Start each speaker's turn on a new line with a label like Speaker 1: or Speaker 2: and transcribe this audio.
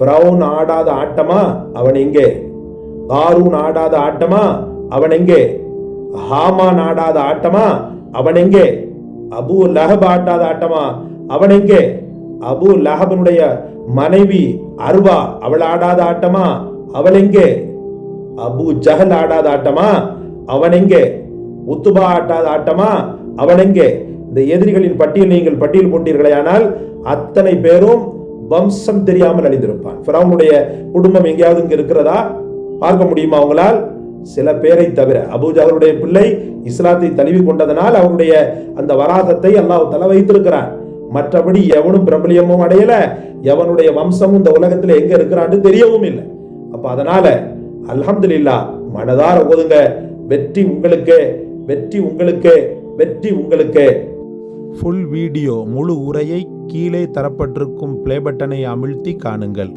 Speaker 1: ஃபிரௌன் ஆடாத ஆட்டமா? அவன் எங்கே? காரூன் ஆடாத ஆட்டமா? அவன் எங்கே? ஹாமான் ஆடாத ஆட்டமா? அவன் எங்கே? அபு லஹப் ஆட்டாத ஆட்டமா? அவன் எங்கே? அபு லஹபனுடைய மனைவி அருவா அவள் ஆடாத ஆட்டமா? அவள் எங்கே? அபு ஜஹல் ஆடாத ஆட்டமா? அவன் எங்கே? உத்துபா ஆட்டாத ஆட்டமா? அவன் எங்கே? இந்த எதிரிகளின் பட்டியல் நீங்கள் பட்டியல் போட்டீர்களே ஆனால் அத்தனை பேரும் வம்சம் தெரியாமல் அழிந்திருப்பான். ஃபிரௌனுடைய குடும்பம் எங்கேயாவது இங்கே இருக்கிறதா? பார்க்க முடியுமா அவங்களால் சில பேரை தவிர. அபூஜாலுடைய பிள்ளை இஸ்லாத்தை தழுவி கொண்டதனால் அவருடைய அந்த வராகத்தை அல்லாஹ் தலை வைத்திருக்கிறான். மற்றபடி எவனும் பிரபலியமும் அடையல. எவனுடைய வம்சமும் இந்த உலகத்தில் எங்க இருக்கிறான்னு தெரியவும் இல்லை. அப்ப அதனால அல்ஹம்துலில்லா மனதார ஓதுங்க. வெற்றி உங்களுக்கு வெற்றி உங்களுக்கு வெற்றி உங்களுக்கு.
Speaker 2: ஃபுல் வீடியோ முழு உரையை கீழே தரப்பட்டிருக்கும் ப்ளே பட்டனை அமிழ்த்தி காணுங்கள்.